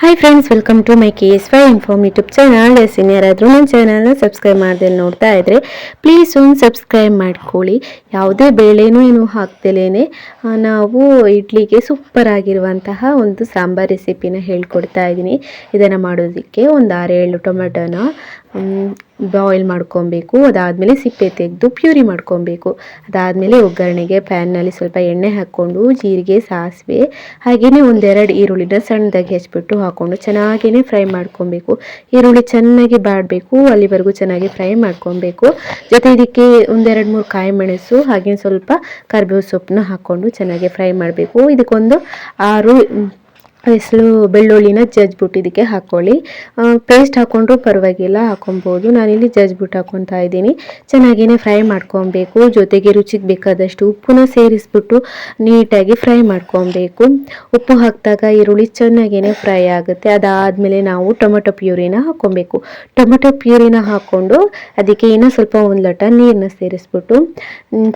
Hi friends welcome to my K S Y inform YouTube channel S ಯಾರಾದರೂ ನನ್ನ ಚಾನಲ್ನ subscribe ಮಾಡ್ದೆ ನೋಡ್ತಾ ಇದ್ರೆ ಪ್ಲೀಸ್ ಒಂದು ಸಬ್ಸ್ಕ್ರೈಬ್ ಮಾಡ್ಕೊಳ್ಳಿ. ಯಾವುದೇ ಬೇಳೆನೂ ಏನು ಹಾಕ್ದಲೇ ನಾವು ಇಡ್ಲಿಗೆ ಸೂಪರ್ ಆಗಿರುವಂತಹ ಒಂದು ಸಾಂಬಾರ್ ರೆಸಿಪಿನ ಹೇಳ್ಕೊಡ್ತಾ ಇದ್ದೀನಿ. ಇದನ್ನು ಮಾಡೋದಕ್ಕೆ ಒಂದು ಆರು ಏಳು ಟೊಮೆಟೊನ ಬಾಯ್ಲ್ ಮಾಡ್ಕೊಬೇಕು, ಅದಾದಮೇಲೆ ಸಿಪ್ಪೆ ತೆಗೆದು ಪ್ಯೂರಿ ಮಾಡ್ಕೊಬೇಕು. ಅದಾದಮೇಲೆ ಒಗ್ಗರಣೆಗೆ ಪ್ಯಾನ್ನಲ್ಲಿ ಸ್ವಲ್ಪ ಎಣ್ಣೆ ಹಾಕ್ಕೊಂಡು ಜೀರಿಗೆ, ಸಾಸಿವೆ ಹಾಗೆಯೇ ಒಂದೆರಡು ಈರುಳ್ಳಿನ ಸಣ್ಣದಾಗಿ ಹೆಚ್ಚಿಬಿಟ್ಟು ಹಾಕ್ಕೊಂಡು ಚೆನ್ನಾಗಿಯೇ ಫ್ರೈ ಮಾಡ್ಕೊಬೇಕು. ಈರುಳ್ಳಿ ಚೆನ್ನಾಗಿ ಬಾಡಬೇಕು, ಅಲ್ಲಿವರೆಗೂ ಚೆನ್ನಾಗಿ ಫ್ರೈ ಮಾಡ್ಕೊಬೇಕು. ಜೊತೆ ಇದಕ್ಕೆ ಒಂದೆರಡು ಮೂರು ಕಾಯಿ ಮೆಣಸು ಹಾಗೆ ಸ್ವಲ್ಪ ಕರಿಬೇವು ಸೊಪ್ಪನ್ನ ಹಾಕ್ಕೊಂಡು ಚೆನ್ನಾಗಿ ಫ್ರೈ ಮಾಡಬೇಕು. ಇದಕ್ಕೊಂದು ಆರು ಹೆಸರು ಬೆಳ್ಳುಳ್ಳಿನ ಜಜ್ಬಿಟ್ಟು ಇದಕ್ಕೆ ಹಾಕ್ಕೊಳ್ಳಿ ಪೇಸ್ಟ್ ಹಾಕ್ಕೊಂಡ್ರು ಪರವಾಗಿಲ್ಲ, ಹಾಕೊಬೋದು. ನಾನಿಲ್ಲಿ ಜಜ್ಬಿಟ್ಟು ಹಾಕ್ಕೊತಾ ಇದ್ದೀನಿ. ಚೆನ್ನಾಗಿಯೇ ಫ್ರೈ ಮಾಡ್ಕೊಬೇಕು. ಜೊತೆಗೆ ರುಚಿಗೆ ಬೇಕಾದಷ್ಟು ಉಪ್ಪನ್ನ ಸೇರಿಸ್ಬಿಟ್ಟು ನೀಟಾಗಿ ಫ್ರೈ ಮಾಡ್ಕೊಬೇಕು. ಉಪ್ಪು ಹಾಕಿದಾಗ ಈರುಳ್ಳಿ ಚೆನ್ನಾಗಿಯೇ ಫ್ರೈ ಆಗುತ್ತೆ. ಅದಾದಮೇಲೆ ನಾವು ಟೊಮೆಟೊ ಪ್ಯೂರಿನ ಹಾಕ್ಕೊಬೇಕು ಟೊಮೆಟೊ ಪ್ಯೂರಿನ ಹಾಕ್ಕೊಂಡು ಅದಕ್ಕೆ ಇನ್ನೂ ಸ್ವಲ್ಪ ಒಂದು ಲೋಟ ನೀರನ್ನ ಸೇರಿಸ್ಬಿಟ್ಟು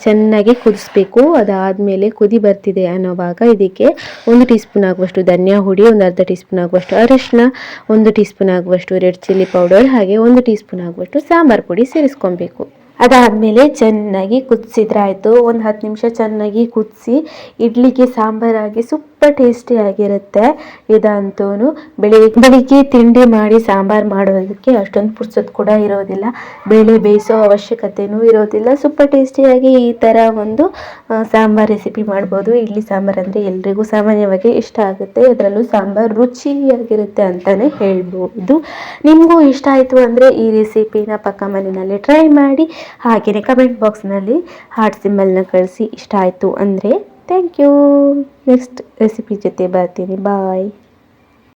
ಚೆನ್ನಾಗಿ ಕುದಿಸ್ಬೇಕು. ಅದಾದಮೇಲೆ ಕುದಿ ಬರ್ತಿದೆ ಅನ್ನೋವಾಗ ಇದಕ್ಕೆ ಒಂದು ಟೀ ಸ್ಪೂನ್ ಆಗುವಷ್ಟು ಧನ್ಯ ಹುಡಿ ಒಂದು ಅರ್ಧ ಟೀ ಸ್ಪೂನ್ ಆಗುವಷ್ಟು ಅರಿಶಿನ ಒಂದು ಟೀ ಸ್ಪೂನ್ ಆಗುವಷ್ಟು ರೆಡ್ ಚಿಲ್ಲಿ ಪೌಡರ್ ಹಾಗೆ ಒಂದು ಟೀ ಸ್ಪೂನ್ ಆಗುವಷ್ಟು ಸಾಂಬಾರ್ ಪುಡಿ ಸೇರಿಸ್ಕೊಬೇಕು. ಅದಾದಮೇಲೆ ಚೆನ್ನಾಗಿ ಕುದಿಸಿದ್ರೆ ಆಯಿತು ಒಂದು ಹತ್ತು ನಿಮಿಷ ಚೆನ್ನಾಗಿ ಕುದಿಸಿ, ಇಡ್ಲಿಗೆ ಸಾಂಬಾರಾಗಿ ಸೂಪರ್ ಟೇಸ್ಟಿಯಾಗಿರುತ್ತೆ ಇದಂತೂ ಬೆಳಿಗ್ಗೆ ಬೆಳಿಗ್ಗೆ ತಿಂಡಿ ಮಾಡಿ ಸಾಂಬಾರು ಮಾಡೋದಕ್ಕೆ ಅಷ್ಟೊಂದು ಪುರ್ಸೊತ್ತು ಕೂಡ ಇರೋದಿಲ್ಲ. ಬೇಳೆ ಬೇಯಿಸೋ ಅವಶ್ಯಕತೆಯೂ ಇರೋದಿಲ್ಲ. ಸೂಪರ್ ಟೇಸ್ಟಿಯಾಗಿ ಈ ಥರ ಒಂದು ಸಾಂಬಾರು ರೆಸಿಪಿ ಮಾಡ್ಬೋದು. ಇಡ್ಲಿ ಸಾಂಬಾರು ಅಂದರೆ ಎಲ್ರಿಗೂ ಸಾಮಾನ್ಯವಾಗಿ ಇಷ್ಟ ಆಗುತ್ತೆ. ಅದರಲ್ಲೂ ಸಾಂಬಾರು ರುಚಿಯಾಗಿರುತ್ತೆ ಅಂತಲೇ ಹೇಳ್ಬೋದು. ನಿಮಗೂ ಇಷ್ಟ ಆಯಿತು ಅಂದರೆ ಈ ರೆಸಿಪಿನ ಪಕ್ಕ ಮನೆಯಲ್ಲಿ ಟ್ರೈ ಮಾಡಿ. ಹಾಗೆಯೇ ಕಮೆಂಟ್ ಬಾಕ್ಸ್ನಲ್ಲಿ ಹಾರ್ಟ್ ಸಿಂಬಲ್ನ ಕಳಿಸಿ ಇಷ್ಟ ಆಯಿತು ಅಂದರೆ ಥ್ಯಾಂಕ್ ಯು ನೆಕ್ಸ್ಟ್ ರೆಸಿಪಿ ಜೊತೆ ಬರ್ತೀನಿ. ಬಾಯ್